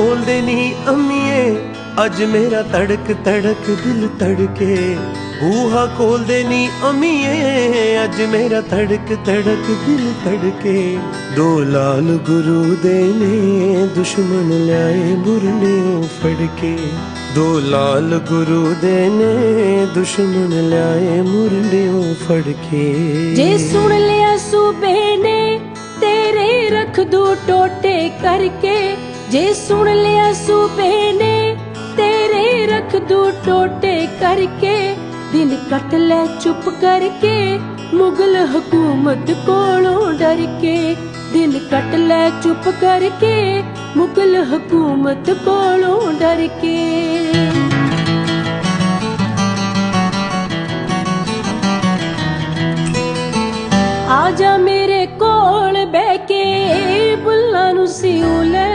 ਖੋਲਦੇ ਨਹੀਂ ਅੰਮੀਏ, ਅੱਜ ਮੇਰਾ ਤੜਕ ਤੜਕ ਦਿਲ ਤੜਕੇ ਬੂਹਾ ਖੋਲਦੇ ਨਹੀਂ ਅੰਮੀਏ, ਅੱਜ ਮੇਰਾ ਤੜਕ ਤੜਕ ਦਿਲ ਤੜਕੇ ਦੋ ਲਾਲ ਗੁਰੂ ਦੇ ਨੇ ਦੁਸ਼ਮਣ ਲਿਆਏ ਬੁਰਨਿਓ ਫੜ ਕੇ ਦੋ ਲਾਲ ਗੁਰੂ ਦੇ ਨੇ ਦੁਸ਼ਮਣ ਲਿਆਏ ਮੁਰਨਿਓ ਫੜ ਕੇ ਜੇ ਸੁਣ ਲਿਆ ਸੂਬੇ ਨੇ, ਤੇਰੇ ਰੱਖ ਦੂ ਟੋਟੇ ਜੇ ਸੁਣ ਲਿਆ ਸੂਬੇ ਨੇ, ਤੇਰੇ ਰੱਖ ਦੂ ਟੋਟੇ ਕਰਕੇ, ਦਿਨ ਕੱਟ ਲੈ ਚੁੱਪ ਕਰਕੇ, ਮੁਗਲ ਹਕੂਮਤ ਕੋਲੋਂ ਡਰ ਕੇ, ਦਿਨ ਕੱਟ ਲੈ ਚੁੱਪ ਕਰਕੇ, ਮੁਗਲ ਹਕੂਮਤ ਕੋਲੋਂ ਡਰ ਕੇ। ਆ ਜਾ ਮੇਰੇ ਕੋਲ ਬਹਿ ਕੇ, ਬੁੱਲਾਂ ਨੂੰ ਸਿਉ ਲੈ